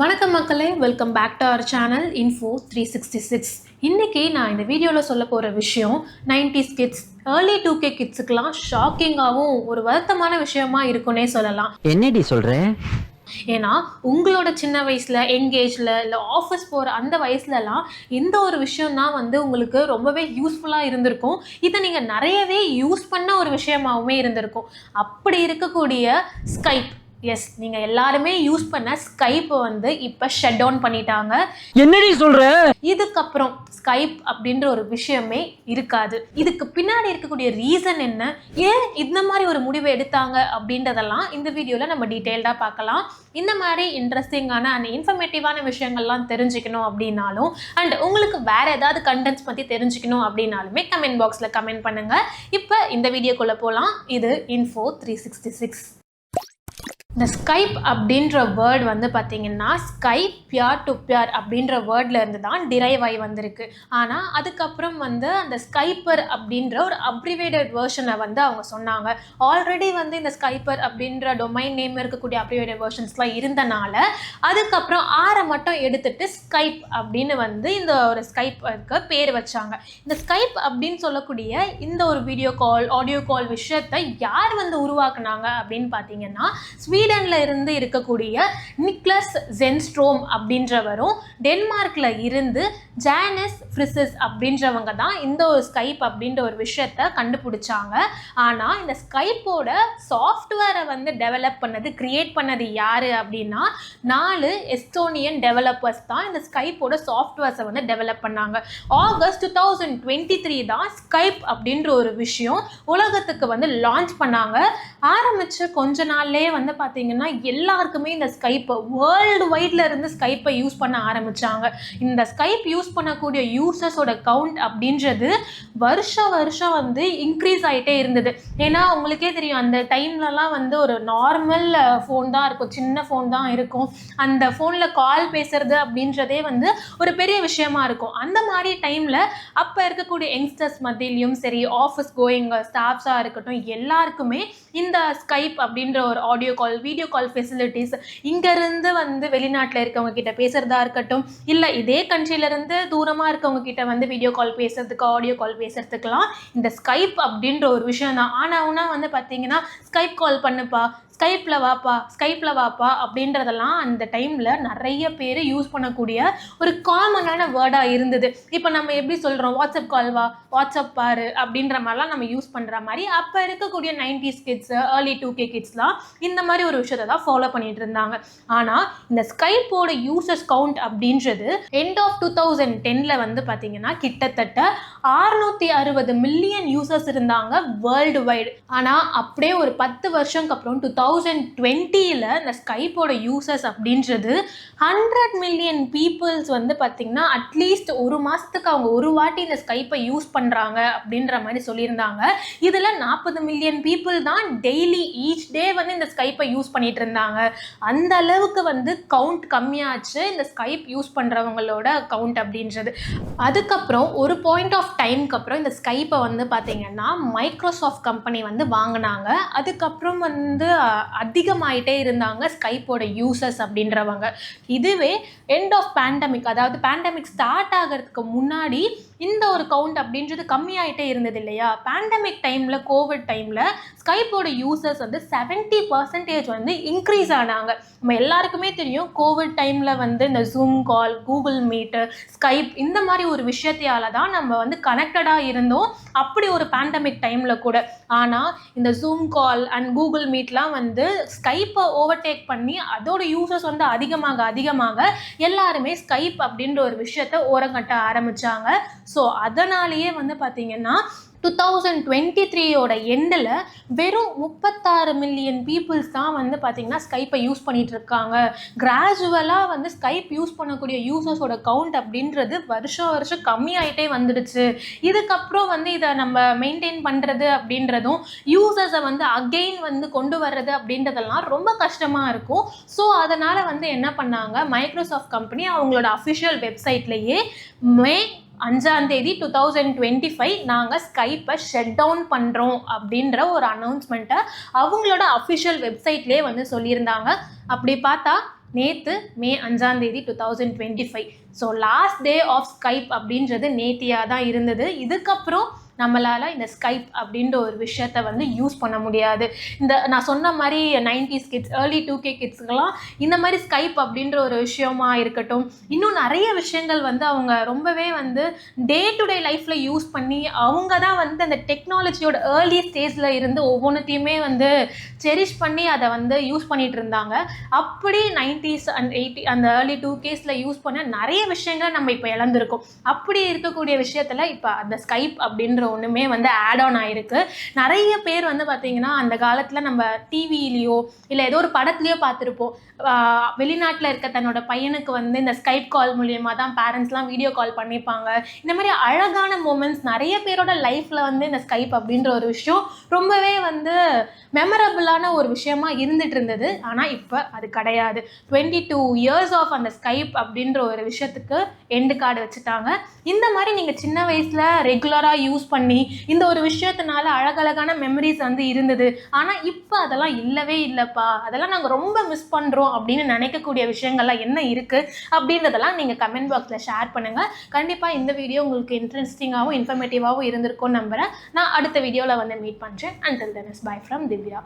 வணக்கம் மக்களே welcome back to our channel info three sixty six இன்றைக்கி நான் இந்த வீடியோவில் சொல்ல போகிற விஷயம் 90s kids early two K கிட்ஸுக்கெலாம் ஷாக்கிங்காகவும் ஒரு வருத்தமான விஷயமா இருக்குன்னே சொல்லலாம். என்னடி சொல்ற? ஏன்னா உங்களோட சின்ன வயசில் எங்கேஜில் இல்லை ஆஃபீஸ் போகிற அந்த வயசுலலாம் இந்த ஒரு விஷயம் தான் வந்து உங்களுக்கு ரொம்பவே யூஸ்ஃபுல்லாக இருந்திருக்கும். இதை நீங்கள் நிறையவே யூஸ் பண்ண ஒரு விஷயமாவுமே இருந்திருக்கும். அப்படி இருக்கக்கூடிய ஸ்கைப் எஸ் நீங்கள் எல்லாருமே யூஸ் பண்ண ஸ்கைப்பை வந்து இப்போ ஷட் டவுன் பண்ணிட்டாங்க. என்னடி சொல்ற? இதுக்கப்புறம் ஸ்கைப் அப்படின்ற ஒரு விஷயமே இருக்காது. இதுக்கு பின்னாடி இருக்கக்கூடிய ரீசன் என்ன? ஏன் இந்த மாதிரி ஒரு முடிவை எடுத்தாங்க அப்படின்றதெல்லாம் இந்த வீடியோவில் நம்ம டீட்டெயில்டாக பார்க்கலாம். இந்த மாதிரி இன்ட்ரெஸ்டிங்கான அண்ட் இன்ஃபர்மேட்டிவான விஷயங்கள்லாம் தெரிஞ்சுக்கணும் அப்படின்னாலும் அண்ட் உங்களுக்கு வேற ஏதாவது கண்டென்ட்ஸ் பற்றி தெரிஞ்சுக்கணும் அப்படின்னாலுமே கமெண்ட் பாக்ஸில் கமெண்ட் பண்ணுங்கள் இப்போ இந்த வீடியோக்குள்ளே போகலாம் இது இன்ஃபோ த்ரீ சிக்ஸ்டி சிக்ஸ் இந்த ஸ்கைப் அப்படின்ற வேர்ட் வந்து பார்த்தீங்கன்னா ஸ்கைப் பியார் டு பியார் அப்படின்ற வேர்ட்லேருந்து தான் டிரைவ் ஆகி வந்திருக்கு. ஆனால் அதுக்கப்புறம் வந்து அந்த ஸ்கைப்பர் அப்படின்ற ஒரு அப்ரிவேட்டட் வேர்ஷனை வந்து அவங்க சொன்னாங்க. ஆல்ரெடி வந்து இந்த ஸ்கைப்பர் அப்படின்ற டொமைன் நேம் இருக்கக்கூடிய அப்ரிவேட்டட் வேர்ஷன்ஸ்லாம் இருந்தனால அதுக்கப்புறம் ஆரை மட்டும் எடுத்துட்டு ஸ்கைப் அப்படின்னு வந்து இந்த ஒரு ஸ்கைப்பருக்கு பேர் வச்சாங்க. இந்த ஸ்கைப் அப்படின்னு சொல்லக்கூடிய இந்த ஒரு வீடியோ கால் ஆடியோ கால் விஷயத்தை யார் வந்து உருவாக்குனாங்க அப்படின்னு பார்த்தீங்கன்னா ஸ்வீட் ஸ்வீடன்ல இருந்து இருக்கக்கூடிய நிக்லஸ் ஜென்ஸ்ட்ரோம் அப்படின்றவரும் டென்மார்க்ல இருந்து ஜானஸ் ஃப்ரிசஸ் அப்படின்றவங்க தான் இந்த ஒரு ஸ்கைப் அப்படின்ற ஒரு விஷயத்த கண்டுபிடிச்சாங்க. ஆனால் இந்த ஸ்கைப்போட சாஃப்ட்வேரை வந்து டெவலப் பண்ணது கிரியேட் பண்ணது யார் அப்படின்னா நாலு எஸ்டோனியன் டெவலப்பர்ஸ் தான் இந்த ஸ்கைப்போட சாஃப்ட்வேர்ஸை வந்து டெவலப் பண்ணாங்க. August two thousand twenty three தான் ஸ்கைப் அப்படின்ற ஒரு விஷயம் உலகத்துக்கு வந்து லான்ச் பண்ணாங்க. ஆரம்பித்து கொஞ்ச நாள்லேயே வந்து பார்த்தீங்கன்னா எல்லாருக்குமே இந்த ஸ்கைப்பை வேர்ல்டு வைட்ல இருந்து ஸ்கைப்பை யூஸ் பண்ண ஆரம்பிச்சாங்க. இந்த ஸ்கைப் யூஸ் பண்ணக்கூடிய யூசர்ஸோட கவுண்ட் அப்படின்றது வருஷம் வருஷம் வந்து இன்க்ரீஸ் ஆகிட்டே இருந்தது. ஏன்னா உங்களுக்கே தெரியும் அந்த டைம்லலாம் வந்து ஒரு நார்மல் ஃபோன் தான் இருக்கும். சின்ன ஃபோன் தான் இருக்கும். அந்த ஃபோனில் கால் பேசுறது அப்படின்றதே வந்து ஒரு பெரிய விஷயமா இருக்கும். அந்த மாதிரி டைமில் அப்போ இருக்கக்கூடிய யங்ஸ்டர்ஸ் மத்தியிலையும் சரி ஆஃபீஸ் கோயிங் ஸ்டாஃப்ஸாக இருக்கட்டும் எல்லாருக்குமே இந்த ஸ்கைப் அப்படின்ற ஒரு audio call video call facilities இங்கேருந்து வந்து வெளிநாட்டில் இருக்கவங்க கிட்ட பேசுகிறதா இருக்கட்டும் இல்லை இதே கண்ட்ரிலேருந்து தூரமாக இருக்கவங்க கிட்ட வந்து வீடியோ கால் பேசுறதுக்கு ஆடியோ கால் பேசுறதுக்கெல்லாம் இந்த ஸ்கைப் அப்படின்ற ஒரு விஷயம் தான். ஆனால் வந்து பார்த்தீங்கன்னா ஸ்கைப் கால் பண்ணுப்பா. ஸ்கைப்பில் வாப்பா ஸ்கைப்பில் வாப்பா அப்படின்றதெல்லாம் அந்த டைமில் நிறைய பேர் யூஸ் பண்ணக்கூடிய ஒரு காமனான வேர்டாக இருந்தது. இப்போ நம்ம எப்படி சொல்கிறோம் வாட்ஸ்அப் கால் வா? வாட்ஸ்அப் பாரு அப்படின்ற மாதிரிலாம் நம்ம யூஸ் பண்ணுற மாதிரி அப்போ இருக்கக்கூடிய nineties kids early two K கிட்ஸ்லாம் இந்த மாதிரி ஒரு விஷயத்தை தான் ஃபாலோ பண்ணிட்டு இருந்தாங்க. ஆனால் இந்த ஸ்கைப்போட யூசர்ஸ் கவுண்ட் அப்படின்றது எண்ட் ஆஃப் டூ தௌசண்ட் டெனில் வந்து பார்த்தீங்கன்னா கிட்டத்தட்ட அறுநூத்தி அறுபது மில்லியன் யூசர்ஸ் இருந்தாங்க வேர்ல்டு வைடு ஆனால் அப்படியே ஒரு பத்து வருஷம்க்கு அப்புறம் டூ தௌசண்ட் தௌசண்ட் டுவெண்ட்டியில் இந்த ஸ்கைப்போட யூசர்ஸ் அப்படின்றது ஹண்ட்ரட் மில்லியன் பீப்புள்ஸ் வந்து பார்த்திங்கன்னா அட்லீஸ்ட் ஒரு மாதத்துக்கு அவங்க ஒரு வாட்டி இந்த ஸ்கைப்பை யூஸ் பண்ணுறாங்க அப்படின்ற மாதிரி சொல்லியிருந்தாங்க. இதில் நாற்பது மில்லியன் பீப்புள் தான் டெய்லி ஈச் டே வந்து இந்த ஸ்கைப்பை யூஸ் பண்ணிட்டு இருந்தாங்க. அந்த அளவுக்கு வந்து கவுண்ட் கம்மியாச்சு இந்த ஸ்கைப் யூஸ் பண்ணுறவங்களோட கவுண்ட் அப்படின்றது. அதுக்கப்புறம் ஒரு பாயிண்ட் ஆஃப் டைம்க்கு அப்புறம் இந்த ஸ்கைப்பை வந்து பார்த்திங்கன்னா மைக்ரோசாஃப்ட் கம்பெனி வந்து வாங்கினாங்க. அதுக்கப்புறம் வந்து அதிகமாயிட்டே இருந்தாங்க ஸ்கைப்போட யூசர்ஸ் அப்படின்றவங்க. இதுவே எண்ட் ஆஃப் பேண்டமிக் அதாவது பேண்டமிக் ஸ்டார்ட் ஆகிறதுக்கு முன்னாடி இந்த ஒரு கவுண்ட் அப்படின்றது கம்மியாயிட்டே இருந்தது இல்லையா? பேண்டமிக் டைமில் கோவிட் டைமில் ஸ்கைப்போட யூசர்ஸ் வந்து செவன்ட்டி பர்சன்டேஜ் வந்து இன்க்ரீஸ் ஆனாங்க. நம்ம எல்லாருக்குமே தெரியும் கோவிட் டைமில் வந்து இந்த Zoom call Google meet Skype இந்த மாதிரி ஒரு விஷயத்தையால தான் நம்ம வந்து கனெக்டடாக இருந்தோம். அப்படி ஒரு பேண்டமிக் டைமில் கூட. ஆனால் இந்த ஜூம் கால் அண்ட் கூகுள் மீட்லாம் வந்து வந்து ஸ்கைப்பை ஓவர்டேக் பண்ணி அதோட யூசர்ஸ் வந்து அதிகமாக அதிகமாக எல்லாருமே ஸ்கைப் அப்படின்ற ஒரு விஷயத்த ஓரங்கட்ட ஆரம்பிச்சாங்க. ஸோ அதனாலேயே வந்து பார்த்தீங்கன்னா டூ தௌசண்ட் டுவெண்ட்டி த்ரீயோட எண்டில் வெறும் முப்பத்தாறு மில்லியன் பீப்புள்ஸ் தான் வந்து பார்த்திங்கன்னா ஸ்கைப்பை யூஸ் பண்ணிட்டு இருக்காங்க. கிராஜுவலாக வந்து ஸ்கைப் யூஸ் பண்ணக்கூடிய யூசர்ஸோட கவுண்ட் அப்படின்றது வருஷம் வருஷம் கம்மியாயிட்டே வந்துடுச்சு. இதுக்கப்புறம் வந்து இதை நம்ம மெயின்டைன் பண்ணுறது அப்படின்றதும் யூசர்ஸை வந்து அகெயின் வந்து கொண்டு வர்றது அப்படின்றதெல்லாம் ரொம்ப கஷ்டமாக இருக்கும். ஸோ அதனால் வந்து என்ன பண்ணாங்க? மைக்ரோசாஃப்ட் கம்பெனி அவங்களோட அஃபிஷியல் வெப்சைட்லேயே மே அஞ்சாம் தேதி டூ தௌசண்ட் டுவெண்ட்டி ஃபைவ் நாங்கள் ஸ்கைப்பை ஷட் டவுன் பண்ணுறோம் அப்படின்ற ஒரு அனௌன்ஸ்மெண்ட்டை அவங்களோட அஃபிஷியல் வெப்சைட்லேயே வந்து சொல்லியிருந்தாங்க. அப்படி பார்த்தா நேற்று மே அஞ்சாம் தேதி two thousand twenty five so last day of Skype அப்படின்றது நேத்தியாக தான் இருந்தது. இதுக்கப்புறம் நம்மளால் இந்த ஸ்கைப் அப்படின்ற ஒரு விஷயத்த வந்து யூஸ் பண்ண முடியாது. இந்த நான் சொன்ன மாதிரி nineties kids early two K கிட்ஸுக்கெல்லாம் இந்த மாதிரி ஸ்கைப் அப்படின்ற ஒரு விஷயமா இருக்கட்டும் இன்னும் நிறைய விஷயங்கள் வந்து அவங்க ரொம்பவே வந்து டே டு டே லைஃப்பில் யூஸ் பண்ணி அவங்க தான் வந்து அந்த டெக்னாலஜியோட ஏர்லி ஸ்டேஜில் இருந்து ஒவ்வொன்றுத்தையுமே வந்து செரிஷ் பண்ணி அதை வந்து யூஸ் பண்ணிகிட்டு இருந்தாங்க. அப்படி நைன்டிஸ் அண்ட் எயிட்டி அந்த ஏர்லி டூ கேஸில் யூஸ் பண்ண நிறைய விஷயங்களை நம்ம இப்போ இழந்திருக்கோம். அப்படி இருக்கக்கூடிய விஷயத்தில் இப்போ அந்த ஸ்கைப் அப்படின்ற ஒன்றுமே வந்து ஆட் ஆன் ஆயிருக்கு. நிறைய பேர் வந்து பார்த்தீங்கன்னா அந்த காலத்தில் நம்ம டிவியிலையோ இல்லை ஏதோ ஒரு படத்துலையோ பார்த்துருப்போம் வெளிநாட்டில் இருக்க தன்னோட பையனுக்கு வந்து இந்த ஸ்கைப் கால் மூலியமாக தான் பேரண்ட்ஸ்லாம் வீடியோ கால் பண்ணிப்பாங்க. இந்த மாதிரி அழகான மூமெண்ட்ஸ் நிறைய பேரோட லைஃப்பில் வந்து இந்த ஸ்கைப் அப்படின்ற ஒரு விஷயம் ரொம்பவே வந்து மெமரபுளான ஒரு விஷயமா இருந்துட்டு இருந்தது. ஆனால் இப்போ அது கிடையாது. டுவெண்ட்டி டூ இயர்ஸ் ஆஃப் அந்த ஸ்கைப் அப்படின்ற ஒரு விஷயத்துக்கு எண்டு கார்டு வச்சுட்டாங்க. இந்த மாதிரி நீங்கள் சின்ன வயசில் ரெகுலராக யூஸ் பண்ணி இந்த ஒரு விஷயத்தினால அழகழகான மெமரிஸ் வந்து இருந்தது. ஆனால் இப்போ அதெல்லாம் இல்லவே இல்லைப்பா. அதெல்லாம் நாங்கள் ரொம்ப மிஸ் பண்ணுறோம் அப்படின்னு நினைக்கக்கூடிய விஷயங்கள்லாம் என்ன இருக்குது அப்படின்றதெல்லாம் நீங்கள் கமெண்ட் பாக்ஸில் ஷேர் பண்ணுங்கள் கண்டிப்பாக இந்த வீடியோ உங்களுக்கு இன்ட்ரெஸ்டிங்காகவும் இன்ஃபர்மேட்டிவாகவும் இருந்திருக்கும்னு நம்புகிறேன் நான் அடுத்த வீடியோவில் வந்து மீட் பண்ணுறேன் until then is bye from Divya.